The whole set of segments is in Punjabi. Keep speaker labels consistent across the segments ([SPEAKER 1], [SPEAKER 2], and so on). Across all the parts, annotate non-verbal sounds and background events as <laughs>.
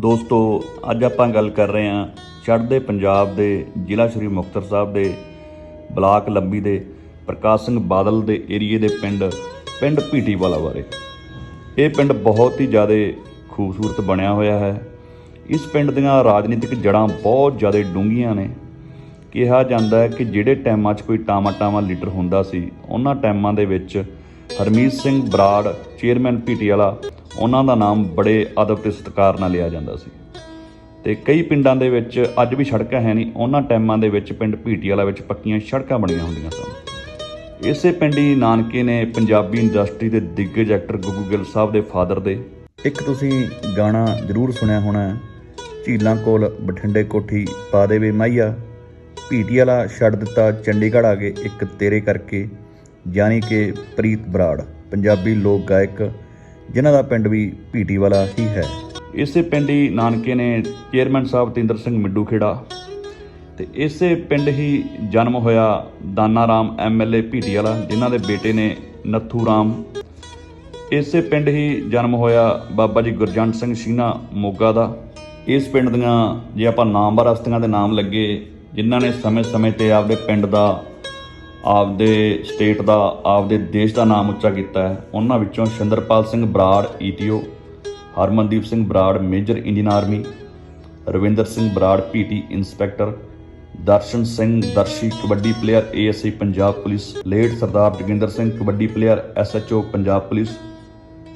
[SPEAKER 1] ਦੋਸਤੋ, ਅੱਜ ਆਪਾਂ ਗੱਲ ਕਰ ਰਹੇ ਹਾਂ ਚੜ੍ਹਦੇ ਪੰਜਾਬ ਦੇ ਜ਼ਿਲ੍ਹਾ ਸ਼੍ਰੀ ਮੁਕਤਸਰ ਸਾਹਿਬ ਦੇ ਬਲਾਕ ਲੰਬੀ ਦੇ ਪ੍ਰਕਾਸ਼ ਸਿੰਘ ਬਾਦਲ ਦੇ ਏਰੀਏ ਦੇ ਪਿੰਡ ਪਿੰਡ ਭੀਟੀਵਾਲਾ ਬਾਰੇ। ਇਹ ਪਿੰਡ ਬਹੁਤ ਹੀ ਜ਼ਿਆਦਾ ਖੂਬਸੂਰਤ ਬਣਿਆ ਹੋਇਆ ਹੈ। ਇਸ ਪਿੰਡ ਦੀਆਂ ਰਾਜਨੀਤਿਕ ਜੜ੍ਹਾਂ ਬਹੁਤ ਜ਼ਿਆਦਾ ਡੂੰਘੀਆਂ ਨੇ। ਕਿਹਾ ਜਾਂਦਾ ਹੈ ਕਿ ਜਿਹੜੇ ਟਾਈਮਾਂ 'ਚ ਕੋਈ ਟਾਮਾ ਟਾਮਾ ਲੀਡਰ ਹੁੰਦਾ ਸੀ, ਉਹਨਾਂ ਟਾਈਮਾਂ ਦੇ ਵਿੱਚ ਹਰਮੀਤ ਸਿੰਘ ਬਰਾੜ, ਚੇਅਰਮੈਨ ਪੀਟੀਆਲਾ ਉਹਨਾਂ ਦਾ ਨਾਮ ਬੜੇ ਅਦਬ ਤੇ ਸਤਿਕਾਰ ਨਾਲ ਲਿਆ ਜਾਂਦਾ ਸੀ। ਤੇ ਕਈ ਪਿੰਡਾਂ ਦੇ ਵਿੱਚ ਅੱਜ ਵੀ ਸੜਕਾਂ ਹੈ ਨਹੀਂ, ਉਹਨਾਂ ਟਾਈਮਾਂ ਦੇ ਵਿੱਚ ਪਿੰਡ ਪੀਟੀਆਲਾ ਵਿੱਚ ਪੱਕੀਆਂ ਸੜਕਾਂ ਬਣੀਆਂ ਹੁੰਦੀਆਂ ਸਨ। ਇਸੇ ਪਿੰਡੀ ਨਾਨਕੇ ਨੇ ਪੰਜਾਬੀ ਇੰਡਸਟਰੀ ਦੇ ਦਿੱਗਜ ਐਕਟਰ ਗੁੱਗੂ ਗਿੱਲ ਸਾਹਿਬ ਦੇ ਫਾਦਰ ਦੇ ਇੱਕ ਤੁਸੀਂ ਗਾਣਾ ਜ਼ਰੂਰ ਸੁਣਿਆ ਹੋਣਾ ਝੀਲਾਂ ਕੋਲ ਬਠਿੰਡੇ ਕੋਠੀ ਪਾ ਦੇਵੇ ਮਾਈਆ ਭੀਟੀ ਛੱਡ ਦਿੱਤਾ ਚੰਡੀਗੜ੍ਹ ਆ ਗਏ ਇੱਕ ਤੇਰੇ ਕਰਕੇ ਯਾਨੀ ਕਿ ਪ੍ਰੀਤ ਬਰਾੜ, ਪੰਜਾਬੀ ਲੋਕ ਗਾਇਕ ਜਿਨ੍ਹਾਂ ਦਾ ਪਿੰਡ ਵੀ ਭੀਟੀ ਵਾਲਾ ਹੀ ਹੈ। ਇਸੇ ਪਿੰਡ ਹੀ ਨਾਨਕੇ ਨੇ ਚੇਅਰਮੈਨ ਸਾਹਿਬ ਤਿੰਦਰ ਸਿੰਘ ਮਿੱਡੂ ਖੇੜਾ ਤੇ ਇਸੇ ਪਿੰਡ ਹੀ ਜਨਮ ਹੋਇਆ ਦਾਨਾ ਰਾਮ ਐਮਐਲਏ ਭੀਟੀ ਵਾਲਾ, ਜਿਨ੍ਹਾਂ ਦੇ ਬੇਟੇ ਨੇ ਨੱਥੂ ਰਾਮ। ਇਸੇ ਪਿੰਡ ਹੀ ਜਨਮ ਹੋਇਆ ਬਾਬਾ ਜੀ ਗੁਰਜੰਟ ਸਿੰਘ ਸ਼ੀਨਾ ਮੋਗਾ ਦਾ। ਇਸ ਪਿੰਡ ਦੀਆਂ ਜੇ ਆਪਾਂ ਨਾਮਵਰ ਹਸਤੀਆਂ ਦੇ ਨਾਮ ਲੱਗੇ, ਜਿਨ੍ਹਾਂ ਨੇ ਸਮੇਂ-ਸਮੇਂ ਤੇ ਆਪਦੇ ਪਿੰਡ ਦਾ ਆਪਦੇ ਸਟੇਟ ਦਾ, ਆਪਦੇ ਦੇਸ਼ ਦਾ ਨਾਮ ਉੱਚਾ ਕੀਤਾ ਹੈ। ਉਹਨਾਂ ਵਿੱਚੋਂ Shinderpal Singh Brar ETO Harmandeep Singh Brar, major Indian army, Ravinder Singh Brar PT inspector, Darshan Singh Darshi, kabaddi player ASI Punjab police, late Sardar Joginder Singh, kabaddi player SHO Punjab police,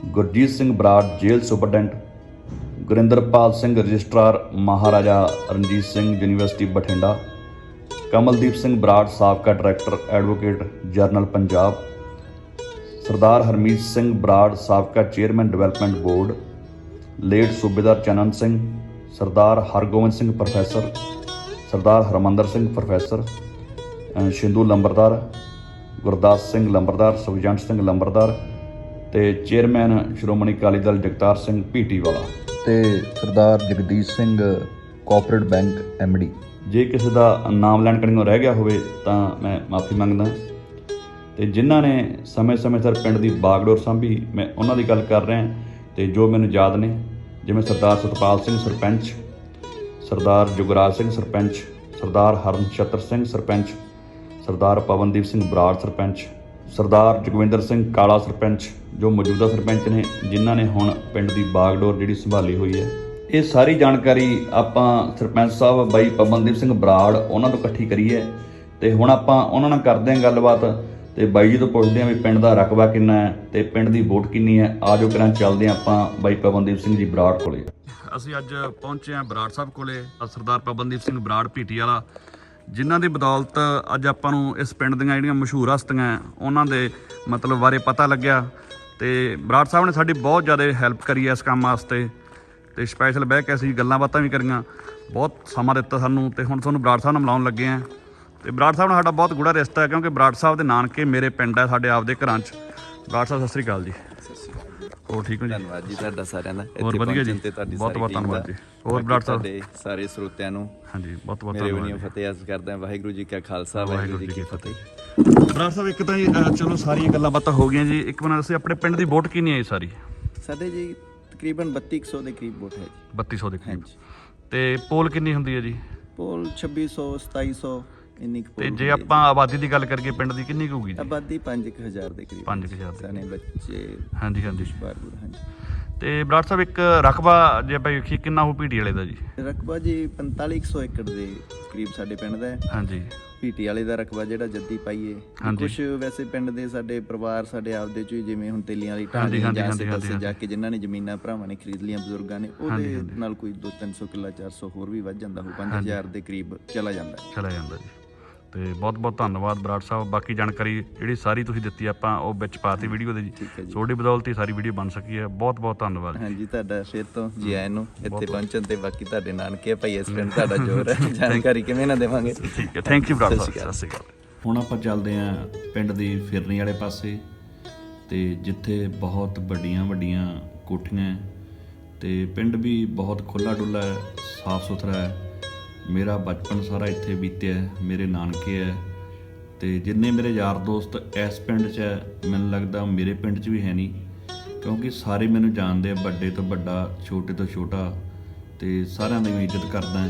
[SPEAKER 1] Gurjeet Singh Brar, jail superintendent, Gurinderpal Singh registrar, Maharaja Ranjit Singh university, Bathinda. Kamaldeep Singh Brar, ਸਾਬਕਾ director, advocate general Punjab. Sardar Harmeet Singh Brar, ਸਾਬਕਾ chairman, development board. Late Subedar Chanan Singh, Sardar Hargobind Singh professor, Sardar Harmandar Singh professor Shindu Lambardar, Gurdas Singh Lambardar, Sukhjant Singh Lambardar ਤੇ ਚੇਅਰਮੈਨ ਸ਼੍ਰੋਮਣੀ ਅਕਾਲੀ ਦਲ ਜਗਤਾਰ ਸਿੰਘ ਭੀਟੀ ਵਾਲਾ। ਤੇ Sardar Jagdish Singh cooperative bank MD ਜੇ ਕਿਸੇ ਦਾ ਨਾਮ ਲੈਣ ਕਣੀਓ ਰਹਿ ਗਿਆ ਹੋਵੇ ਤਾਂ ਮੈਂ ਮਾਫੀ ਮੰਗਦਾ। ਤੇ ਜਿਨ੍ਹਾਂ ਨੇ ਸਮੇਂ-ਸਮੇਂ ਸਿਰ ਪਿੰਡ ਦੀ ਬਾਗਡੋਰ ਸੰਭੀ, ਮੈਂ ਉਹਨਾਂ ਦੀ ਗੱਲ ਕਰ ਰਿਹਾ। ਤੇ ਜੋ ਮੈਨੂੰ ਯਾਦ ਨੇ, ਜਿਵੇਂ ਸਰਦਾਰ ਸਤਪਾਲ ਸਿੰਘ ਸਰਪੰਚ, ਸਰਦਾਰ ਜੁਗਰਾਜ ਸਿੰਘ ਸਰਪੰਚ, ਸਰਦਾਰ ਹਰਨਛਤਰ ਸਿੰਘ ਸਰਪੰਚ, ਸਰਦਾਰ ਪਵਨਦੀਪ ਸਿੰਘ ਬਰਾੜ ਸਰਪੰਚ, ਸਰਦਾਰ ਜਗਵਿੰਦਰ ਸਿੰਘ ਕਾਲਾ ਸਰਪੰਚ, ਜੋ ਮੌਜੂਦਾ ਸਰਪੰਚ ਨੇ, ਜਿਨ੍ਹਾਂ ਨੇ ਹੁਣ ਪਿੰਡ ਦੀ ਬਾਗਡੋਰ ਜਿਹੜੀ ਸੰਭਾਲੀ ਹੋਈ ਹੈ। ਇਹ ਸਾਰੀ ਜਾਣਕਾਰੀ ਆਪਾਂ ਸਰਪੰਚ ਸਾਹਿਬ, ਬਾਈ ਪਵਨਦੀਪ ਸਿੰਘ ਬਰਾੜ ਉਹਨਾਂ ਤੋਂ ਇਕੱਠੀ ਕਰੀਏ ਤੇ ਹੁਣ ਆਪਾਂ ਉਹਨਾਂ ਨਾਲ ਕਰਦੇ ਹਾਂ ਗੱਲਬਾਤ ਤੇ ਬਾਈ ਜੀ ਤੋਂ ਪੁੱਛਦੇ ਹਾਂ ਵੀ ਪਿੰਡ ਦਾ ਰਕਬਾ ਕਿੰਨਾ ਹੈ ਤੇ ਪਿੰਡ ਦੀ ਵੋਟ ਕਿੰਨੀ ਹੈ। ਆਜੋ ਕਰਾਂ ਚੱਲਦੇ ਹਾਂ ਆਪਾਂ ਬਾਈ ਪਵਨਦੀਪ ਸਿੰਘ ਜੀ ਬਰਾੜ ਕੋਲੇ। ਅਸੀਂ ਅੱਜ ਪਹੁੰਚੇ ਹਾਂ ਬਰਾੜ ਸਾਹਿਬ ਕੋਲੇ ਸਰਦਾਰ ਪਵਨਦੀਪ ਸਿੰਘ ਬਰਾੜ ਭੀਟੀ ਵਾਲਾ, ਜਿਨ੍ਹਾਂ ਦੀ ਬਦੌਲਤ ਅੱਜ ਆਪਾਂ ਨੂੰ ਇਸ ਪਿੰਡ ਦੀਆਂ ਜਿਹੜੀਆਂ ਮਸ਼ਹੂਰ ਹਸਤੀਆਂ ਉਹਨਾਂ ਦੇ ਮਤਲਬ ਬਾਰੇ ਪਤਾ ਲੱਗਿਆ ਤੇ ਬਰਾੜ ਸਾਹਿਬ ਨੇ ਸਾਡੀ ਬਹੁਤ ਜ਼ਿਆਦਾ ਹੈਲਪ ਕਰੀ ਹੈ ਇਸ ਕੰਮ ਵਾਸਤੇ। ਤੇ ਸਪੈਸ਼ਲ ਬਹਿ ਕੇ ਅਸੀਂ ਗੱਲਾਂ ਬਾਤਾਂ ਵੀ ਕਰੀਆਂ। ਬਹੁਤ ਸਮਾਂ ਦਿੱਤਾ ਸਾਨੂੰ ਤੇ ਹੁਣ ਤੁਹਾਨੂੰ ਬਰਾੜ ਸਾਹਿਬ ਨਾਲ ਮਿਲਾਉਣ ਲੱਗੇ ਆਂ ਤੇ ਬਰਾੜ ਸਾਹਿਬ ਨਾਲ ਸਾਡਾ ਬਹੁਤ ਗੂੜਾ ਰਿਸ਼ਤਾ ਹੈ ਕਿਉਂਕਿ ਬਰਾੜ ਸਾਹਿਬ ਦੇ ਨਾਨਕੇ ਮੇਰੇ ਪਿੰਡ ਹੈ ਸਾਡੇ ਆਪਦੇ ਘਰਾਂ 'ਚ। ਬਰਾੜ ਸਾਹਿਬ ਸਤਿ ਸ੍ਰੀ ਅਕਾਲ ਜੀ। ਹੋਰ ਠੀਕ ਹੋ ਜੀ?
[SPEAKER 2] ਧੰਨਵਾਦ ਜੀ ਤੁਹਾਡਾ ਸਾਰਿਆਂ ਦਾ।
[SPEAKER 1] ਹੋਰ ਵਧੀਆ ਜੀ।
[SPEAKER 2] ਪਹੁੰਚਣ ਤੇ ਤੁਹਾਡੀ
[SPEAKER 1] ਬਹੁਤ-
[SPEAKER 2] ਸਾਰੀ
[SPEAKER 1] ਬਹੁਤ ਧੰਨਵਾਦ
[SPEAKER 2] ਦਾ।
[SPEAKER 1] ਜੀ। ਹੋਰ ਬਰਾੜ ਸਾਹਿਬ।
[SPEAKER 2] ਤੁਹਾਡੇ ਸਾਰੇ ਸਰੋਤਿਆਂ ਨੂੰ
[SPEAKER 1] ਹਾਂਜੀ ਬਹੁਤ ਬਹੁਤ
[SPEAKER 2] ਮੇਰੇ
[SPEAKER 1] ਧੰਨਵਾਦ
[SPEAKER 2] ਵੱਲੋਂ ਫਤਿਹ ਅਰਜ਼ ਕਰਦਾ ਹਾਂ। ਵਾਹਿਗੁਰੂ ਜੀ ਕਾ ਖਾਲਸਾ
[SPEAKER 1] ਵਾਹਿਗੁਰੂ
[SPEAKER 2] ਜੀ ਕੀ ਫਤਿਹ।
[SPEAKER 1] ਬਰਾੜ ਸਾਹਿਬ ਇੱਕ ਤਾਂ ਚਲੋ ਸਾਰੀਆਂ ਗੱਲਾਂ ਬਾਤਾਂ ਹੋ ਗਈਆਂ ਜੀ। ਇੱਕ ਵਾਰ ਅਸੀਂ ਆਪਣੇ ਪਿੰਡ ਦੀ ਵੋਟ ਕਿੰਨੀ ਜੀ ਸਾਰੀ?
[SPEAKER 2] ਸਾਡੇ ਜੀ ਤਕਰੀਬਨ 3200 ਦੇ ਕਰੀਬ ਵੋਟ ਹੈ ਜੀ।
[SPEAKER 1] 3200 ਦੇ ਕਰੀਬ।
[SPEAKER 2] ਹਾਂਜੀ।
[SPEAKER 1] ਤੇ ਪੋਲ ਕਿੰਨੀ ਹੁੰਦੀ ਹੈ ਜੀ?
[SPEAKER 2] ਪੋਲ 2600 2700 ਇੰਨੀ ਕੁ
[SPEAKER 1] ਤੇ ਜੇ
[SPEAKER 2] ਹੁੰਦੀ ਹੈ
[SPEAKER 1] ਆਪਾਂ ਆਬਾਦੀ ਦੀ ਗੱਲ ਕਰੀਏ ਪਿੰਡ ਦੀ ਕਿੰਨੀ ਕੁ ਹੋਊਗੀ
[SPEAKER 2] ਜੀ। ਆਬਾਦੀ 5000 ਦੇ ਕਰੀਬ।
[SPEAKER 1] 5000 ਦੇ
[SPEAKER 2] ਸਾਨੇ ਬੱਚੇ
[SPEAKER 1] ਹਾਂਜੀ ਹਾਂਜੀ।
[SPEAKER 2] ਬਾਰਬੂਰ ਹਾਂਜੀ।
[SPEAKER 1] ਤੇ ਬਰਾੜ ਸਾਹਿਬ ਇੱਕ ਰਕਬਾ ਜੇ ਆਪਾਂ ਵੇਖੀਏ ਕਿੰਨਾ ਹੋ ਪੀਟੀ ਵਾਲੇ ਦਾ ਜੀ?
[SPEAKER 2] ਰਕਬਾ ਜੀ 4500 ਏਕੜ ਦੇ ਕਰੀਬ ਸਾਡੇ ਪਿੰਡ ਦਾ ਹੈ।
[SPEAKER 1] ਹਾਂਜੀ।
[SPEAKER 2] ਪੀਟੀ ਵਾਲੇ ਦਾ ਰਕਬਾ ਜਿਹੜਾ ਜੱਦੀ ਪਾਈਏ। ਕੁਝ ਵੈਸੇ ਪਿੰਡ ਦੇ ਸਾਡੇ ਪਰਿਵਾਰ ਸਾਡੇ ਆਪਦੇ ਚ ਜਿਵੇਂ ਹੁਣ ਤੇਲੀਆਂ ਵਾਲੀ ਢਾਣੀ ਜਾਂ ਸਿੱਧਾ ਜਾ ਕੇ ਜਿਨ੍ਹਾਂ ਨੇ ਜ਼ਮੀਨਾਂ ਭਰਾਵਾਂ ਨੇ ਖਰੀਦ ਲੀਆਂ ਬਜ਼ੁਰਗਾਂ ਨੇ ਉਹਦੇ ਨਾਲ ਕੋਈ 2-300 ਕਿੱਲਾ 400 ਹੋਰ ਵੀ ਵੱਧ ਜਾਂਦਾ ਹੋ 5000 ਦੇ ਕਰੀਬ ਚਲਾ ਜਾਂਦਾ।
[SPEAKER 1] ਚਲਾ ਜਾਂਦਾ ਜੀ। ਤੇ ਬਹੁਤ ਬਹੁਤ ਧੰਨਵਾਦ ਬਰਾੜ ਸਾਹਿਬ। ਬਾਕੀ ਜਾਣਕਾਰੀ ਜਿਹੜੀ ਸਾਰੀ ਤੁਸੀਂ ਦਿੱਤੀ ਆਪਾਂ ਉਹ ਵਿੱਚ ਪਾਤੀ ਵੀਡੀਓ ਦੇ ਜੀ
[SPEAKER 2] ਠੀਕ ਹੈ ਜੀ।
[SPEAKER 1] ਤੁਹਾਡੀ ਬਦੌਲਤ ਹੀ ਸਾਰੀ ਵੀਡੀਓ ਬਣ ਸਕੀ ਹੈ। ਬਹੁਤ ਬਹੁਤ ਧੰਨਵਾਦ।
[SPEAKER 2] ਹਾਂਜੀ ਤੁਹਾਡਾ ਫਿਰ ਤੋਂ ਜੀ ਆਇਆਂ ਨੂੰ। ਇੱਥੇ ਪਹੁੰਚਣ ਤੇ ਬਾਕੀ ਤੁਹਾਡੇ ਨਾਨਕੇ ਭਾਈ ਇਸ ਪਿੰਡ ਤੁਹਾਡਾ ਜੋਰ ਹੈ। <laughs> ਜਾਣਕਾਰੀ ਕਿਵੇਂ ਨਾ ਦੇਵਾਂਗੇ।
[SPEAKER 1] ਠੀਕ ਹੈ। Thank you Brar sahib. ਸਤਿ ਸ਼੍ਰੀ ਅਕਾਲ। ਹੁਣ ਆਪਾਂ ਚੱਲਦੇ ਆਂ ਪਿੰਡ ਦੀ ਫਿਰਨੀ ਵਾਲੇ ਪਾਸੇ ਤੇ ਜਿੱਥੇ ਬਹੁਤ ਵੱਡੀਆਂ ਵੱਡੀਆਂ ਕੋਠੀਆਂ ਤੇ ਪਿੰਡ ਵੀ ਬਹੁਤ ਖੁੱਲਾ ਡੁੱਲਾ ਹੈ ਸਾਫ਼ ਸੁਥਰਾ ਹੈ। ਮੇਰਾ ਬਚਪਨ ਸਾਰਾ ਇੱਥੇ ਬੀਤਿਆ ਮੇਰੇ ਨਾਨਕੇ ਹੈ ਤੇ ਜਿੰਨੇ ਮੇਰੇ ਯਾਰ ਦੋਸਤ ਇਸ ਪਿੰਡ 'ਚ ਹੈ, ਮੈਨੂੰ ਲੱਗਦਾ ਮੇਰੇ ਪਿੰਡ 'ਚ ਵੀ ਹੈ ਨਹੀਂ, ਕਿਉਂਕਿ ਸਾਰੇ ਮੈਨੂੰ ਜਾਣਦੇ ਆ, ਵੱਡੇ ਤੋਂ ਵੱਡਾ, ਛੋਟੇ ਤੋਂ ਛੋਟਾ ਤੇ ਸਾਰਿਆਂ ਦੀ ਮੈਂ ਇੱਜ਼ਤ ਕਰਦਾ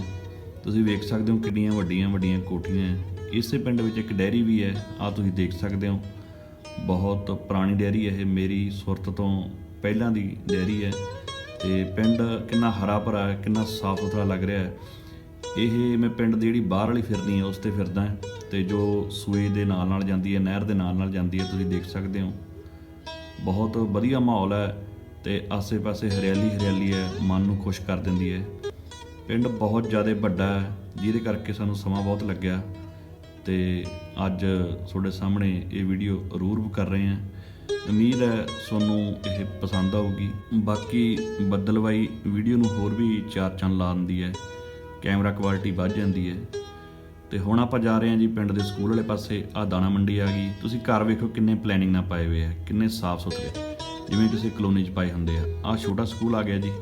[SPEAKER 1] ਤੁਸੀਂ ਵੇਖ ਸਕਦੇ ਹੋ ਕਿੰਨੀਆਂ ਵੱਡੀਆਂ ਵੱਡੀਆਂ ਕੋਠੀਆਂ ਹੈ। ਇਸੇ ਪਿੰਡ ਵਿੱਚ ਇੱਕ ਡੈਰੀ ਵੀ ਹੈ ਆ ਤੁਸੀਂ ਦੇਖ ਸਕਦੇ ਹੋ। ਬਹੁਤ ਪੁਰਾਣੀ ਡੈਰੀ ਹੈ ਇਹ, ਮੇਰੀ ਸੁਰਤ ਤੋਂ ਪਹਿਲਾਂ ਦੀ ਡੈਰੀ ਹੈ ਤੇ ਪਿੰਡ ਕਿੰਨਾ ਹਰਾ ਭਰਾ ਹੈ ਕਿੰਨਾ ਸਾਫ਼ ਸੁਥਰਾ ਲੱਗ ਰਿਹਾ ਹੈ। ਇਹ ਮੈਂ ਪਿੰਡ ਦੀ ਜਿਹੜੀ ਬਾਹਰ ਵਾਲੀ ਫਿਰਨੀ ਹੈ ਉਸ ਤੇ ਫਿਰਦਾ ਹਾਂ। ਤੇ ਜੋ ਸੂਏ ਦੇ ਨਾਲ ਨਾਲ ਜਾਂਦੀ ਹੈ, ਨਹਿਰ ਦੇ ਨਾਲ ਨਾਲ ਜਾਂਦੀ ਹੈ, ਤੁਸੀਂ ਦੇਖ ਸਕਦੇ ਹੋ। ਬਹੁਤ ਵਧੀਆ ਮਾਹੌਲ ਹੈ ਤੇ ਆਸੇ-ਪਾਸੇ ਹਰਿਆਲੀ ਹਰਿਆਲੀ ਹੈ, ਮਨ ਨੂੰ ਖੁਸ਼ ਕਰ ਦਿੰਦੀ ਹੈ। ਪਿੰਡ ਬਹੁਤ ਜ਼ਿਆਦਾ ਵੱਡਾ ਹੈ, ਜਿਹਦੇ ਕਰਕੇ ਸਾਨੂੰ ਸਮਾਂ ਬਹੁਤ ਲੱਗਿਆ। ਤੇ ਅੱਜ ਤੁਹਾਡੇ ਸਾਹਮਣੇ ਇਹ ਵੀਡੀਓ ਰੂਰਬ ਕਰ ਰਹੇ ਹਾਂ। ਉਮੀਦ ਹੈ ਤੁਹਾਨੂੰ ਇਹ ਪਸੰਦ ਆਊਗੀ। ਬਾਕੀ ਬੱਦਲਵਾਈ ਵੀਡੀਓ ਨੂੰ ਹੋਰ ਵੀ ਚਾਰ ਚੰਨ ਲਾ ਦਿੰਦੀ ਹੈ। ਕੈਮਰਾ ਕੁਆਲਿਟੀ ਵੱਧ ਜਾਂਦੀ ਹੈ। ਤੇ ਹੁਣ ਆਪਾਂ ਜਾ ਰਹੇ ਹਾਂ ਜੀ ਪਿੰਡ ਦੇ ਸਕੂਲ ਵਾਲੇ ਪਾਸੇ। ਆ ਦਾਣਾ ਮੰਡੀ ਆ ਗਈ। ਤੁਸੀਂ ਘਰ ਵੇਖੋ ਕਿੰਨੇ ਪਲੈਨਿੰਗ ਨਾਲ ਪਾਏ ਹੋਏ ਆ, ਕਿੰਨੇ ਸਾਫ਼ ਸੁਥਰੇ। ਜਿਵੇਂ ਕਿਸੇ ਕਲੋਨੀ 'ਚ ਪਾਏ ਹੁੰਦੇ ਆ। ਆ ਛੋਟਾ ਸਕੂਲ ਆ ਗਿਆ ਜੀ।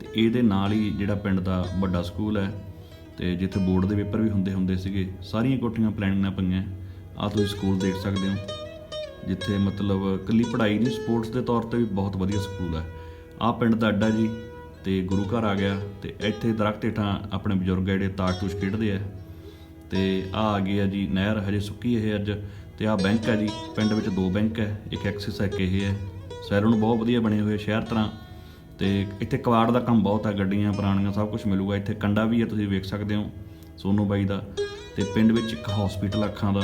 [SPEAKER 1] ਤੇ ਇਹਦੇ ਨਾਲ ਹੀ ਜਿਹੜਾ ਪਿੰਡ ਦਾ ਵੱਡਾ ਸਕੂਲ ਹੈ, ਤੇ ਜਿੱਥੇ ਬੋਰਡ ਦੇ ਪੇਪਰ ਵੀ ਹੁੰਦੇ ਹੁੰਦੇ ਸੀਗੇ, ਸਾਰੀਆਂ ਕੋਠੀਆਂ ਪਲੈਨਿੰਗ ਨਾਲ ਪਈਆਂ। ਆ ਤੁਸੀਂ ਸਕੂਲ ਦੇਖ ਸਕਦੇ ਹੋ। ਜਿੱਥੇ ਮਤਲਬ ਕੱਲੀ ਪੜ੍ਹਾਈ ਨਹੀਂ ਸਪੋਰਟਸ ਦੇ ਤੌਰ ਤੇ ਵੀ ਬਹੁਤ ਵਧੀਆ ਸਕੂਲ ਹੈ। ਆ ਪਿੰਡ ਦਾ ਅੱਡਾ ਜੀ। ਤੇ ਗੁਰੂ ਘਰ ਆ ਗਿਆ ਤੇ ਇੱਥੇ ਦਰਖਤ ਹੇਠਾਂ ਆਪਣੇ ਬਜ਼ੁਰਗ ਜਿਹੜੇ ਤਾਸ਼ਤੂਸ਼ ਖੇਡਦੇ ਆ। ਤੇ ਆ ਆ ਗਈ ਆ ਜੀ, ਨਹਿਰ ਹਜੇ ਸੁੱਕੀ ਇਹ ਅੱਜ। ਤੇ ਆ ਬੈਂਕ ਹੈ ਜੀ, ਪਿੰਡ ਵਿੱਚ ਦੋ ਬੈਂਕ ਹੈ ਇੱਕ ਐਕਸਿਸ ਹੈ ਇੱਕ ਇਹ ਹੈ ਸੈਲੂਨ ਬਹੁਤ ਵਧੀਆ ਬਣੇ ਹੋਏ ਸ਼ਹਿਰ ਤਰ੍ਹਾਂ। ਤੇ ਇੱਥੇ ਕਵਾੜ ਦਾ ਕੰਮ ਬਹੁਤ ਹੈ ਗੱਡੀਆਂ, ਪੁਰਾਣੀਆਂ ਸਭ ਕੁਝ ਮਿਲੂਗਾ। ਇੱਥੇ ਕੰਡਾ ਵੀ ਹੈ ਤੁਸੀਂ ਵੇਖ ਸਕਦੇ ਹੋ, ਸੋਨੂ ਬਾਈ ਦਾ। ਤੇ ਪਿੰਡ ਵਿੱਚ ਇੱਕ ਹਸਪੀਟਲ ਅੱਖਾਂ ਦਾ।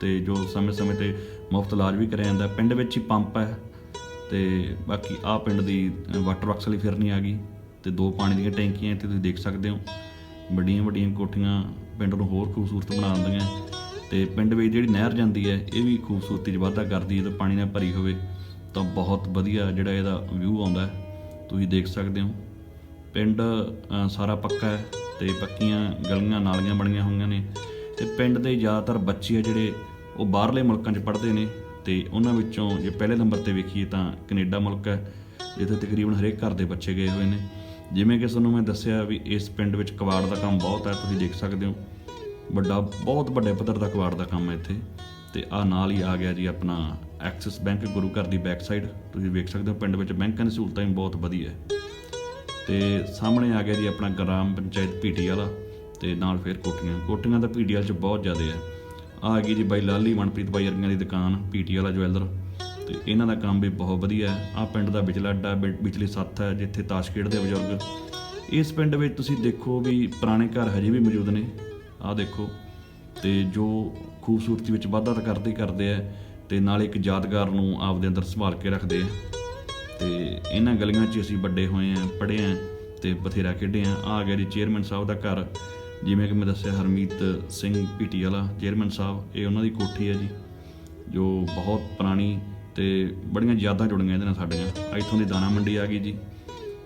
[SPEAKER 1] ਤੇ ਜੋ ਸਮੇਂ-ਸਮੇਂ ਤੇ ਮੁਫਤ ਇਲਾਜ ਵੀ ਕਰਿਆ ਜਾਂਦਾ। ਪਿੰਡ ਵਿੱਚ ਹੀ ਪੰਪ ਹੈ ਤੇ ਬਾਕੀ ਆ ਪਿੰਡ ਦੀ ਵਾਟਰ ਵਰਕਸ ਵਾਲੀ ਫਿਰਨੀ ਆ ਗਈ ਤੇ ਦੋ ਪਾਣੀ ਦੀਆਂ ਟੈਂਕੀਆਂ ਇੱਥੇ ਤੁਸੀਂ ਦੇਖ ਸਕਦੇ ਹੋ। ਵੱਡੀਆਂ ਵੱਡੀਆਂ ਕੋਠੀਆਂ ਪਿੰਡ ਨੂੰ ਹੋਰ ਖੂਬਸੂਰਤ ਬਣਾ ਦਿੰਦੀਆਂ ਤੇ ਪਿੰਡ ਵਿੱਚ ਜਿਹੜੀ ਨਹਿਰ ਜਾਂਦੀ ਹੈ, ਇਹ ਵੀ ਖੂਬਸੂਰਤੀ 'ਚ ਵਾਧਾ ਕਰਦੀ ਹੈ। ਜਦੋਂ ਪਾਣੀ ਨਾਲ ਭਰੀ ਹੋਵੇ ਤਾਂ ਬਹੁਤ ਵਧੀਆ ਜਿਹੜਾ ਇਹਦਾ ਵਿਊ ਆਉਂਦਾ ਤੁਸੀਂ ਦੇਖ ਸਕਦੇ ਹੋ। ਪਿੰਡ ਸਾਰਾ ਪੱਕਾ ਹੈ ਤੇ ਪੱਕੀਆਂ ਗਲੀਆਂ ਨਾਲੀਆਂ ਬਣੀਆਂ ਹੋਈਆਂ ਨੇ। ਤੇ ਪਿੰਡ ਦੇ ਜ਼ਿਆਦਾਤਰ ਬੱਚੇ ਆ ਜਿਹੜੇ, ਉਹ ਬਾਹਰਲੇ ਮੁਲਕਾਂ 'ਚ ਪੜ੍ਹਦੇ ਨੇ। ਤੇ ਉਹਨਾਂ ਵਿੱਚੋਂ ਜੇ ਪਹਿਲੇ ਨੰਬਰ ਤੇ ਵੇਖੀਏ ਤਾਂ ਕੈਨੇਡਾ ਮੁਲਕ ਹੈ, ਜਿੱਥੇ ਤਕਰੀਬਨ ਹਰੇਕ ਘਰ ਦੇ ਬੱਚੇ ਗਏ ਹੋਏ ਨੇ। ਜਿਵੇਂ ਕਿ ਤੁਹਾਨੂੰ ਮੈਂ ਦੱਸਿਆ ਵੀ ਇਸ ਪਿੰਡ ਵਿੱਚ ਕਬਾੜ ਦਾ ਕੰਮ ਬਹੁਤ ਹੈ, ਤੁਸੀਂ ਦੇਖ ਸਕਦੇ ਹੋ। ਵੱਡਾ, ਬਹੁਤ ਵੱਡੇ ਪੱਧਰ ਦਾ ਕਬਾੜ ਦਾ ਕੰਮ ਹੈ ਇੱਥੇ। ਤੇ ਆ ਨਾਲ ਹੀ ਆ ਗਿਆ ਜੀ ਆਪਣਾ ਐਕਸਿਸ ਬੈਂਕ ਗੁਰੂ ਘਰ ਦੀ ਬੈਕ ਸਾਈਡ ਤੁਸੀਂ ਵੇਖ ਸਕਦੇ ਹੋ ਪਿੰਡ ਵਿੱਚ ਬੈਂਕਾਂ ਦੀ ਸਹੂਲਤਾਂ ਵੀ ਬਹੁਤ ਵਧੀਆ ਹੈ। ਤੇ ਸਾਹਮਣੇ ਆ ਗਿਆ ਜੀ ਆਪਣਾ ਗ੍ਰਾਮ ਪੰਚਾਇਤ ਪੀਟੀ ਵਾਲਾ ਤੇ ਨਾਲ ਫਿਰ ਕੋਠੀਆਂ। ਕੋਠੀਆਂ ਤਾਂ ਪੀਟੀ ਵਾਲ ਚ ਬਹੁਤ ਜ਼ਿਆਦਾ ਹੈ। ਆ ਗਈ ਜੀ ਬਾਈ ਲਾਲੀ, ਮਨਪ੍ਰੀਤ ਬਾਈ ਵਰਗੀਆਂ ਦੀ ਦੁਕਾਨ, ਪੀਟੀ ਵਾਲਾ ਜਵੈਲਰ। ਤੇ ਇਹਨਾਂ ਦਾ ਕੰਮ ਵੀ ਬਹੁਤ ਵਧੀਆ ਹੈ। ਆ ਪਿੰਡ ਦਾ ਵਿਚਲਾ ਅੱਡਾ ਬਿ- ਵਿਚਲੀ ਸੱਥ ਹੈ, ਜਿੱਥੇ ਤਾਸ਼ ਖੇਡਦੇ ਆ ਬਜ਼ੁਰਗ। ਇਸ ਪਿੰਡ ਵਿੱਚ ਤੁਸੀਂ ਦੇਖੋ ਵੀ ਪੁਰਾਣੇ ਘਰ ਹਜੇ ਵੀ ਮੌਜੂਦ ਨੇ। ਆਹ ਦੇਖੋ। ਤੇ ਜੋ ਖੂਬਸੂਰਤੀ ਵਿੱਚ ਵਾਧਾ ਤਾਂ ਕਰਦੇ ਕਰਦੇ ਆ ਤੇ ਨਾਲ ਇੱਕ ਯਾਦਗਾਰ ਨੂੰ ਆਪਦੇ ਅੰਦਰ ਸੰਭਾਲ ਕੇ ਰੱਖਦੇ ਆ ਤੇ ਇਹਨਾਂ ਗਲੀਆਂ 'ਚ ਅਸੀਂ ਵੱਡੇ ਹੋਏ ਆ ਪੜ੍ਹੇ ਆ ਤੇ ਬਥੇਰਾ ਖੇਡੇ ਆ ਆ ਗਿਆ ਜੀ ਚੇਅਰਮੈਨ ਸਾਹਿਬ ਦਾ ਘਰ। ਜਿਵੇਂ ਕਿ ਮੈਂ ਦੱਸਿਆ, ਹਰਮੀਤ ਸਿੰਘ ਪੀਟੀ ਵਾਲਾ, ਚੇਅਰਮੈਨ ਸਾਹਿਬ, ਇਹ ਉਹਨਾਂ ਦੀ ਕੋਠੀ ਹੈ ਜੀ, ਜੋ ਬਹੁਤ ਪੁਰਾਣੀ ਤੇ ਬੜੀਆਂ ਯਾਦਾਂ ਜੁੜੀਆਂ ਇਹਦੇ ਨਾਲ ਸਾਡੀਆਂ ਆ ਇੱਥੋਂ ਦੀ ਦਾਣਾ ਮੰਡੀ ਆ ਗਈ ਜੀ,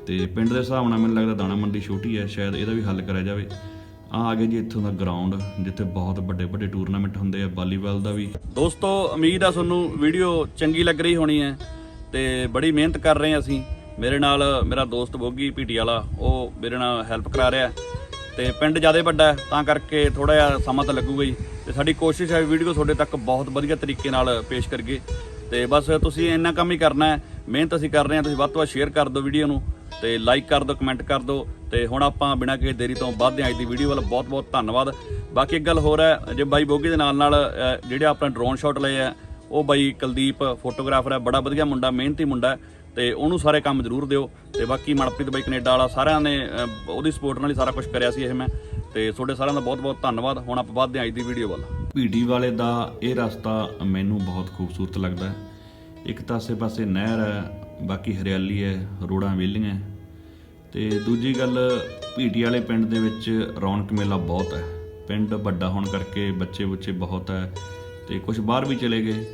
[SPEAKER 1] ਤੇ ਪਿੰਡ ਦੇ ਹਿਸਾਬ ਨਾਲ ਮੈਨੂੰ ਲੱਗਦਾ ਦਾਣਾ ਮੰਡੀ ਛੋਟੀ ਹੈ, ਸ਼ਾਇਦ ਇਹਦਾ ਵੀ ਹੱਲ ਕਰਿਆ ਜਾਵੇ। ਆ ਆ ਗਿਆ ਜੀ ਇੱਥੋਂ ਦਾ ਗਰਾਊਂਡ ਜਿੱਥੇ ਬਹੁਤ ਵੱਡੇ ਵੱਡੇ ਟੂਰਨਾਮੈਂਟ ਹੁੰਦੇ ਆ ਵਾਲੀਬਾਲ ਦਾ ਵੀ। ਦੋਸਤੋ, ਉਮੀਦ ਆ ਤੁਹਾਨੂੰ ਵੀਡੀਓ ਚੰਗੀ ਲੱਗ ਰਹੀ ਹੋਣੀ ਹੈ, ਤੇ ਬੜੀ ਮਿਹਨਤ ਕਰ ਰਹੇ ਹਾਂ ਅਸੀਂ। ਮੇਰੇ ਨਾਲ ਮੇਰਾ ਦੋਸਤ ਬੋਗੀ ਪੀਟੀ ਵਾਲਾ, ਉਹ ਮੇਰੇ ਨਾਲ ਹੈਲਪ ਕਰਾ ਰਿਹਾ ਤੇ ਪਿੰਡ ਜ਼ਿਆਦਾ ਵੱਡਾ ਤਾਂ ਕਰਕੇ ਥੋੜਾ ਜਿਹਾ ਸਮਾਂ ਤਾਂ ਲੱਗੂਗਾ ਹੀ ਤੇ ਸਾਡੀ ਕੋਸ਼ਿਸ਼ ਹੈ ਵੀਡੀਓ ਤੁਹਾਡੇ ਤੱਕ ਬਹੁਤ ਵਧੀਆ ਤਰੀਕੇ ਨਾਲ ਪੇਸ਼ ਕਰੀਏ। ਤੇ ਬਸ ਤੁਸੀਂ ਇੰਨਾ ਕੰਮ ਹੀ ਕਰਨਾ ਹੈ, ਮਿਹਨਤ ਅਸੀਂ ਕਰ ਰਹੇ ਹਾਂ, ਤੁਸੀਂ ਵੱਧ ਤੋਂ ਵੱਧ ਸ਼ੇਅਰ ਕਰ ਦਿਓ ਵੀਡੀਓ ਨੂੰ ਤੇ ਲਾਈਕ ਕਰ ਦਿਓ ਕਮੈਂਟ ਕਰ ਦਿਓ। ਤੇ ਹੁਣ ਆਪਾਂ ਬਿਨਾਂ ਕਿਸੇ ਦੇਰੀ ਤੋਂ ਵੱਧਦੇ ਹਾਂ ਅੱਜ ਦੀ ਵੀਡੀਓ ਵੱਲ ਬਹੁਤ ਬਹੁਤ ਧੰਨਵਾਦ। ਬਾਕੀ ਇੱਕ ਗੱਲ ਹੋਰ ਹੈ, ਜੇ ਬਾਈ ਬੋਗੀ ਦੇ ਨਾਲ ਨਾਲ ਜਿਹੜੇ ਆਪਣਾ ਡਰੋਨ ਸ਼ਾਟ ਲਏ ਆ ਉਹ ਬਾਈ ਕੁਲਦੀਪ ਫੋਟੋਗ੍ਰਾਫਰ ਹੈ, ਬੜਾ ਵਧੀਆ ਮੁੰਡਾ, ਮਿਹਨਤੀ ਮੁੰਡਾ ਤੇ ਉਹਨੂੰ ਸਾਰੇ ਕੰਮ ਜ਼ਰੂਰ ਦਿਓ ਤੇ ਬਾਕੀ ਮਨਪ੍ਰੀਤ ਬਾਈ ਕੈਨੇਡਾ ਵਾਲਾ ਸਾਰਿਆਂ ਨੇ ਉਹਦੀ ਸਪੋਰਟ ਨਾਲ ਹੀ ਸਾਰਾ ਕੁਝ ਕਰਿਆ ਸੀ ਇਹ ਮੈਂ। ਤੇ ਤੁਹਾਡੇ ਸਾਰਿਆਂ ਦਾ ਬਹੁਤ ਬਹੁਤ ਧੰਨਵਾਦ। ਹੁਣ ਆਪਾਂ ਵੱਧਦੇ ਹਾਂ ਅੱਜ ਦੀ ਵੀਡੀਓ ਵੱਲ। ਭੀੜੀ ਵਾਲੇ ਦਾ ਇਹ ਰਸਤਾ ਮੈਨੂੰ ਬਹੁਤ ਖੂਬਸੂਰਤ ਲੱਗਦਾ ਹੈ। ਇੱਕ ਤਾਂ ਆਸੇ-ਪਾਸੇ ਨਹਿਰ ਹੈ, ਬਾਕੀ ਹਰਿਆਲੀ ਹੈ, ਰੋੜਾਂ ਵਿਹਲੀਆਂ ਹੈ। ਤੇ ਦੂਜੀ ਗੱਲ ਭੀਟੀ ਵਾਲੇ ਪਿੰਡ ਦੇ ਵਿੱਚ ਰੌਣਕ ਮੇਲਾ ਬਹੁਤ ਹੈ। ਪਿੰਡ ਵੱਡਾ ਹੋਣ ਕਰਕੇ ਬੱਚੇ ਬੁੱਚੇ ਬਹੁਤ ਹੈ ਤੇ ਕੁਝ ਬਾਹਰ ਵੀ ਚਲੇ ਗਏ।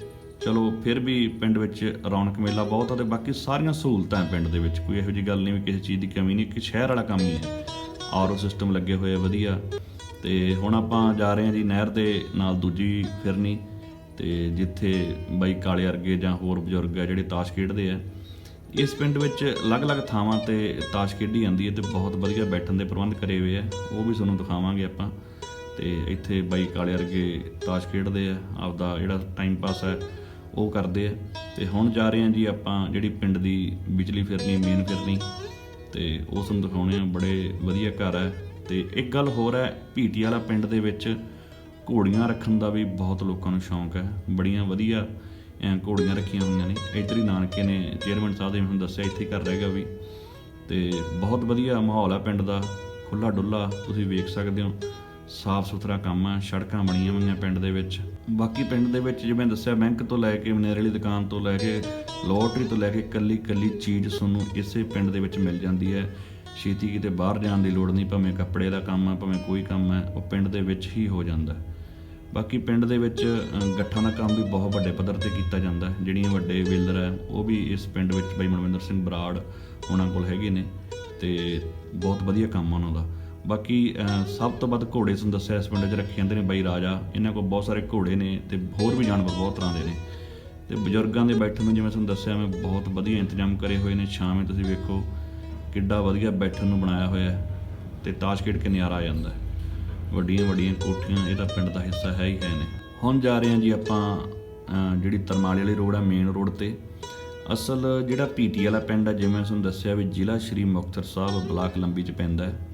[SPEAKER 1] ਚਲੋ ਫਿਰ ਵੀ ਪਿੰਡ ਵਿੱਚ ਰੌਣਕ ਮੇਲਾ ਬਹੁਤ ਆ ਤੇ ਬਾਕੀ ਸਾਰੀਆਂ ਸਹੂਲਤਾਂ ਪਿੰਡ ਦੇ ਵਿੱਚ। ਕੋਈ ਇਹੋ ਜਿਹੀ ਗੱਲ ਨਹੀਂ ਵੀ ਕਿਸੇ ਚੀਜ਼ ਦੀ ਕਮੀ ਨਹੀਂ ਕਿ ਸ਼ਹਿਰ ਵਾਲਾ ਕੰਮ ਹੀ ਹੈ। ਆਰਓ ਸਿਸਟਮ ਲੱਗੇ ਹੋਏ ਆ, ਵਧੀਆ। ਤੇ ਹੁਣ ਆਪਾਂ ਜਾ ਰਹੇ ਹਾਂ ਜੀ ਨਹਿਰ ਦੇ ਨਾਲ ਦੂਜੀ ਫਿਰਨੀ। ਤੇ ਜਿੱਥੇ ਬਾਈ ਕਾਲੇ ਵਰਗੇ ਜਾਂ ਹੋਰ ਬਜ਼ੁਰਗ ਆ ਜਿਹੜੇ ਤਾਸ਼ ਖੇਡਦੇ ਆ। ਇਸ ਪਿੰਡ ਵਿੱਚ ਅਲੱਗ-ਅਲੱਗ ਥਾਵਾਂ ਤੇ ਤਾਸ਼ ਖੇਡੀ ਜਾਂਦੀ ਹੈ ਤੇ ਬਹੁਤ ਵਧੀਆ ਬੈਠਣ ਦੇ ਪ੍ਰਬੰਧ ਕਰੇ ਹੋਏ ਆ। ਉਹ ਵੀ ਤੁਹਾਨੂੰ ਦਿਖਾਵਾਂਗੇ ਆਪਾਂ। ਤੇ ਇੱਥੇ ਬਾਈ ਕਾਲੇ ਵਰਗੇ ਤਾਸ਼ ਖੇਡਦੇ ਆ। ਆਪਦਾ ਜਿਹੜਾ ਟਾਈਮ ਪਾਸ ਹੈ ਉਹ ਕਰਦੇ ਆ। ਤੇ ਹੁਣ ਜਾ ਰਹੇ ਹਾਂ ਜੀ ਆਪਾਂ ਜਿਹੜੀ ਪਿੰਡ ਦੀ ਵਿਚਲੀ ਫਿਰਨੀ ਮੇਨ ਫਿਰਨੀ, ਤੇ ਉਹ ਤੁਹਾਨੂੰ ਦਿਖਾਉਣੇ ਆ। ਬੜੇ ਵਧੀਆ ਘਰ ਹੈ ਤੇ ਇੱਕ ਗੱਲ ਹੋਰ ਹੈ ਭੀਟੀ ਵਾਲਾ ਪਿੰਡ ਦੇ ਵਿੱਚ ਘੋੜੀਆਂ ਰੱਖਣ ਦਾ ਵੀ ਬਹੁਤ ਲੋਕਾਂ ਨੂੰ ਸ਼ੌਂਕ ਹੈ ਬੜੀਆਂ ਵਧੀਆ ਐਂ ਘੋੜੀਆਂ ਰੱਖੀਆਂ ਹੋਈਆਂ ਨੇ। ਇੱਧਰ ਹੀ ਨਾਨਕੇ ਨੇ ਚੇਅਰਮੈਨ ਸਾਹਿਬ ਨੇ, ਮੈਨੂੰ ਦੱਸਿਆ ਇੱਥੇ ਹੀ ਘਰ ਰਹੇਗਾ ਵੀ। ਤੇ ਬਹੁਤ ਵਧੀਆ ਮਾਹੌਲ ਹੈ ਪਿੰਡ ਦਾ। ਖੁੱਲਾ ਡੁੱਲਾ ਤੁਸੀਂ ਵੇਖ ਸਕਦੇ ਹੋ। ਸਾਫ਼ ਸੁਥਰਾ ਕੰਮ ਆ, ਸੜਕਾਂ ਬਣੀਆਂ ਹੋਈਆਂ ਪਿੰਡ ਦੇ ਵਿੱਚ। ਬਾਕੀ ਪਿੰਡ ਦੇ ਵਿੱਚ ਜਿਵੇਂ ਦੱਸਿਆ, ਬੈਂਕ ਤੋਂ ਲੈ ਕੇ ਮਨੇਰੇ ਵਾਲੀ ਦੁਕਾਨ ਤੋਂ ਲੈ ਕੇ ਲੋਟਰੀ ਤੋਂ ਲੈ ਕੇ ਕੱਲੀ ਕੱਲੀ ਚੀਜ਼ ਤੁਹਾਨੂੰ ਇਸੇ ਪਿੰਡ ਦੇ ਵਿੱਚ ਮਿਲ ਜਾਂਦੀ ਹੈ। ਛੇਤੀ ਕਿਤੇ ਬਾਹਰ ਜਾਣ ਦੀ ਲੋੜ ਨਹੀਂ, ਭਾਵੇਂ ਕੱਪੜੇ ਦਾ ਕੰਮ ਆ, ਭਾਵੇਂ ਕੋਈ ਕੰਮ ਹੈ ਉਹ ਪਿੰਡ ਦੇ ਵਿੱਚ ਹੀ ਹੋ ਜਾਂਦਾ ਬਾਕੀ ਪਿੰਡ ਦੇ ਵਿੱਚ ਗੱਠਾਂ ਦਾ ਕੰਮ ਵੀ ਬਹੁਤ ਵੱਡੇ ਪੱਧਰ ਤੇ ਕੀਤਾ ਜਾਂਦਾ ਜਿਹੜੀਆਂ ਵੱਡੇ ਵੇਲਰ ਹੈ ਉਹ ਵੀ ਇਸ ਪਿੰਡ ਵਿੱਚ ਬਾਈ ਮਨਵਿੰਦਰ ਸਿੰਘ ਬਰਾੜ ਉਹਨਾਂ ਕੋਲ ਹੈਗੇ ਨੇ ਤੇ ਬਹੁਤ ਵਧੀਆ ਕੰਮ ਆ ਉਹਨਾਂ ਦਾ। ਬਾਕੀ ਸਭ ਤੋਂ ਵੱਧ ਘੋੜੇ ਤੁਹਾਨੂੰ ਦੱਸਿਆ ਇਸ ਪਿੰਡ 'ਚ ਰੱਖੇ ਜਾਂਦੇ ਨੇ ਬਾਈ ਰਾਜਾ। ਇਹਨਾਂ ਕੋਲ ਬਹੁਤ ਸਾਰੇ ਘੋੜੇ ਨੇ ਤੇ ਹੋਰ ਵੀ ਜਾਨਵਰ ਬਹੁਤ ਤਰ੍ਹਾਂ ਦੇ ਨੇ। ਤੇ ਬਜ਼ੁਰਗਾਂ ਦੇ ਬੈਠਣ ਨੂੰ ਜਿਵੇਂ ਤੁਹਾਨੂੰ ਦੱਸਿਆ, ਮੈਂ ਬਹੁਤ ਵਧੀਆ ਇੰਤਜ਼ਾਮ ਕਰੇ ਹੋਏ ਨੇ। ਛਾਵੇਂ ਤੁਸੀਂ ਵੇਖੋ ਕਿੱਡਾ ਵਧੀਆ ਬੈਠਣ ਨੂੰ ਬਣਾਇਆ ਹੋਇਆ ਹੈ ਤੇ ਤਾਸ਼ ਖੇਡ ਕੇ ਨਿਆਰਾ ਆ ਜਾਂਦਾ ਹੈ। ਵੱਡੀਆਂ ਵੱਡੀਆਂ ਕੋਠੀਆਂ, ਇਹ ਤਾਂ ਪਿੰਡ ਦਾ ਹਿੱਸਾ ਹੈ ਹੀ ਹੈ ਨੇ। ਹੁਣ ਜਾ ਰਹੇ ਹਾਂ ਜੀ ਆਪਾਂ ਜਿਹੜੀ ਤਰਮਾਲੀ ਵਾਲੀ ਰੋਡ ਹੈ ਮੇਨ ਰੋਡ ਤੇ। ਅਸਲ ਜਿਹੜਾ ਪੀਟੀ ਵਾਲਾ ਪਿੰਡ ਹੈ, ਜਿਵੇਂ ਤੁਹਾਨੂੰ ਦੱਸਿਆ ਵੀ ਜ਼ਿਲ੍ਹਾ ਸ਼੍ਰੀ ਮੁਕਤਸਰ ਸਾਹਿਬ ਬਲਾਕ ਲੰਬੀ ਚ ਪੈਂਦਾ ਹੈ।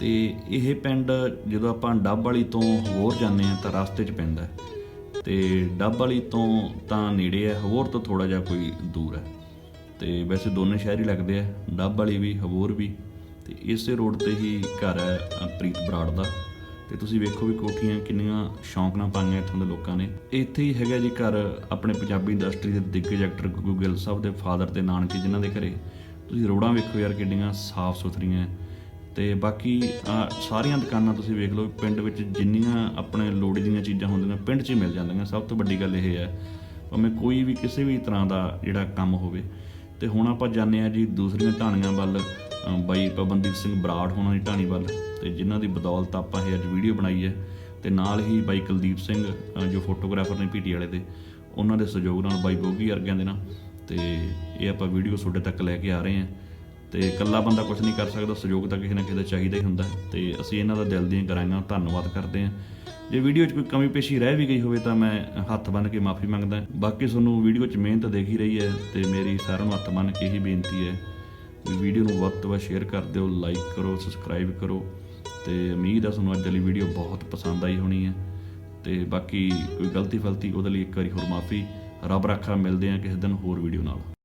[SPEAKER 1] ਤੇ ਇਹ ਪਿੰਡ ਜਦੋਂ ਆਪਾਂ ਡੱਬ ਵਾਲੀ ਤੋਂ ਹੋਰ ਜਾਂਦੇ ਆ ਤਾਂ ਰਸਤੇ 'ਚ ਪੈਂਦਾ ਹੈ। ਤੇ ਡੱਬ ਵਾਲੀ ਤੋਂ ਤਾਂ ਨੇੜੇ ਹੈ, ਹੋਰ ਤੋਂ ਥੋੜਾ ਜਿਹਾ ਕੋਈ ਦੂਰ ਹੈ। ਤੇ ਵੈਸੇ ਦੋਨੇ ਸ਼ਹਿਰ ਹੀ ਲੱਗਦੇ ਆ, ਡੱਬ ਵਾਲੀ ਵੀ ਹਬੋਰ ਵੀ। ਤੇ ਇਸੇ ਰੋਡ ਤੇ ਹੀ ਘਰ ਹੈ ਪ੍ਰੀਤ ਬਰਾੜ ਦਾ। ਤੇ ਤੁਸੀਂ ਵੇਖੋ ਵੀ ਕੋਠੀਆਂ ਕਿੰਨੀਆਂ ਸ਼ੌਂਕ ਨਾਲ ਪਾਈਆਂ ਇੱਥੋਂ ਦੇ ਲੋਕਾਂ ਨੇ। ਇੱਥੇ ਹੀ ਹੈਗਾ ਜੀ ਘਰ ਆਪਣੇ ਪੰਜਾਬੀ ਇੰਡਸਟਰੀ ਦੇ ਦਿੱਗਜ ਐਕਟਰ ਗੁੱਗੂ ਗਿੱਲ ਸਾਹਿਬ ਦੇ ਫਾਦਰ ਤੇ ਨਾਨਕੇ ਜਿਨ੍ਹਾਂ ਦੇ ਘਰੇ। ਤੁਸੀਂ ਰੋਡਾਂ ਵੇਖੋ ਯਾਰ ਕਿੰਨੀਆਂ ਸਾਫ਼ ਸੁਥਰੀਆਂ ਤੇ ਬਾਕੀ ਸਾਰੀਆਂ ਦੁਕਾਨਾਂ ਤੁਸੀਂ ਵੇਖ ਲਓ, ਪਿੰਡ ਵਿੱਚ ਜਿੰਨੀਆਂ ਆਪਣੇ ਲੋੜੀ ਦੀਆਂ ਚੀਜ਼ਾਂ ਹੁੰਦੀਆਂ ਪਿੰਡ 'ਚ ਹੀ ਮਿਲ ਜਾਂਦੀਆਂ। ਸਭ ਤੋਂ ਵੱਡੀ ਗੱਲ ਇਹ ਹੈ, ਭਾਵੇਂ ਕੋਈ ਵੀ ਕਿਸੇ ਵੀ ਤਰ੍ਹਾਂ ਦਾ ਜਿਹੜਾ ਕੰਮ ਹੋਵੇ। ਤੇ ਹੁਣ ਆਪਾਂ ਜਾਂਦੇ ਆ ਜੀ ਦੂਸਰੀਆਂ ਢਾਣੀਆਂ ਵੱਲ ਬਾਈ ਪਵਨਦੀਪ ਸਿੰਘ ਬਰਾੜ ਹੋਣਾ ਦੀ ਢਾਣੀ ਵੱਲ। ਤੇ ਜਿਨ੍ਹਾਂ ਦੀ ਬਦੌਲਤ ਆਪਾਂ ਇਹ ਅੱਜ ਵੀਡੀਓ ਬਣਾਈ ਹੈ। ਤੇ ਨਾਲ ਹੀ ਬਾਈ ਕੁਲਦੀਪ ਸਿੰਘ ਜੋ ਫੋਟੋਗ੍ਰਾਫਰ ਨੇ ਪੀਟੀ ਵਾਲੇ ਦੇ, ਉਹਨਾਂ ਦੇ ਸਹਿਯੋਗ ਨਾਲ ਬਾਈ ਬੋਗੀ ਅਰਗਿਆਂ ਦੇ ਨਾਲ। ਤੇ ਇਹ ਆਪਾਂ ਵੀਡੀਓ ਤੁਹਾਡੇ ਤੱਕ ਲੈ ਕੇ ਆ ਰਹੇ ਹਾਂ। ਤੇ ਇਕੱਲਾ ਬੰਦਾ ਕੁਝ ਨਹੀਂ ਕਰ ਸਕਦਾ, ਸਹਿਯੋਗ ਤਾਂ ਕਿਸੇ ਨਾ ਕਿਸੇ ਦਾ ਚਾਹੀਦਾ ਹੀ ਹੁੰਦਾ ਹੈ। ਤੇ ਅਸੀਂ ਇਹਨਾਂ ਦਾ ਦਿਲ ਦੀਆਂ ਗਰਾਈਆਂ ਧੰਨਵਾਦ ਕਰਦੇ ਹਾਂ। ਜੇ ਵੀਡੀਓ 'ਚ ਕੋਈ ਕਮੀ ਪੇਸ਼ੀ ਰਹਿ ਵੀ ਗਈ ਹੋਵੇ ਤਾਂ ਮੈਂ ਹੱਥ ਬੰਨ੍ਹ ਕੇ ਮਾਫੀ ਮੰਗਦਾ ਬਾਕੀ ਤੁਹਾਨੂੰ ਵੀਡੀਓ 'ਚ ਮਿਹਨਤ ਦੇਖ ਹੀ ਰਹੀ ਹੈ ਤੇ ਮੇਰੀ ਸਾਰਿਆਂ ਨੂੰ ਹੱਥ ਬੰਨ੍ਹ ਕੇ ਹੀ ਬੇਨਤੀ ਹੈ ਵੀਡੀਓ ਨੂੰ ਵੱਧ ਤੋਂ ਵੱਧ ਸ਼ੇਅਰ ਕਰ ਦਿਓ, ਲਾਈਕ ਕਰੋ, ਸਬਸਕ੍ਰਾਈਬ ਕਰੋ ਤੇ ਉਮੀਦ ਹੈ ਤੁਹਾਨੂੰ ਅੱਜ ਵਾਲੀ ਵੀਡੀਓ ਬਹੁਤ ਪਸੰਦ ਆਈ ਹੋਣੀ ਹੈ। ਤੇ ਬਾਕੀ ਕੋਈ ਗਲਤੀ ਫਲਤੀ ਉਹਦੇ ਲਈ ਇੱਕ ਵਾਰੀ ਹੋਰ ਮਾਫੀ, ਰੱਬ ਰੱਖਾ, ਮਿਲਦੇ ਹਾਂ ਕਿਸੇ ਦਿਨ ਹੋਰ ਵੀਡੀਓ ਨਾਲ।